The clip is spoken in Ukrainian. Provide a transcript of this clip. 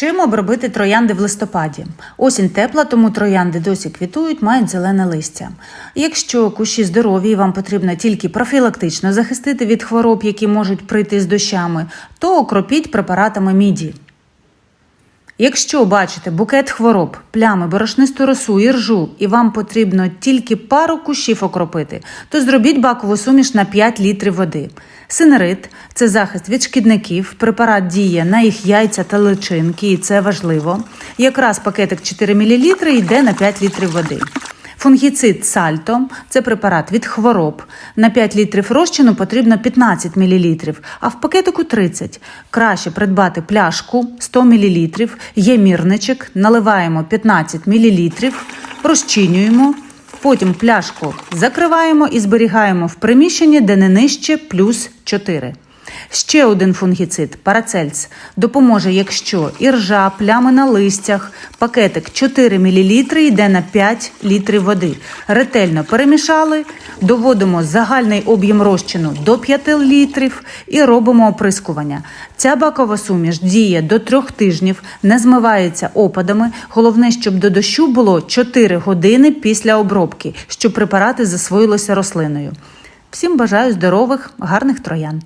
Чим обробити троянди в листопаді? Осінь тепла, тому троянди досі квітують, мають зелене листя. Якщо кущі здорові і вам потрібно тільки профілактично захистити від хвороб, які можуть прийти з дощами, то окропіть препаратами міді. Якщо бачите букет хвороб, плями, борошнисту росу і ржу, і вам потрібно тільки пару кущів окропити, то зробіть бакову суміш на 5 літрів води. Синерит – це захист від шкідників, препарат діє на їх яйця та личинки, і це важливо. Якраз пакетик 4 мл йде на 5 літрів води. Фунгіцид сальто це препарат від хвороб. На 5 літрів розчину потрібно 15 мл, а в пакетику 30. Краще придбати пляшку 100 мл, є мірничок, наливаємо 15 мл, розчинюємо. Потім пляшку закриваємо і зберігаємо в приміщенні, де не нижче плюс 4. Ще один фунгіцид парацельс допоможе, якщо іржа, плями на листях, пакетик 4 мл йде на 5 літрів води. Ретельно перемішали, доводимо загальний об'єм розчину до 5 літрів і робимо оприскування. Ця бакова суміш діє до 3 тижнів, не змивається опадами. Головне, щоб до дощу було 4 години після обробки, щоб препарати засвоїлися рослиною. Всім бажаю здорових, гарних троянд.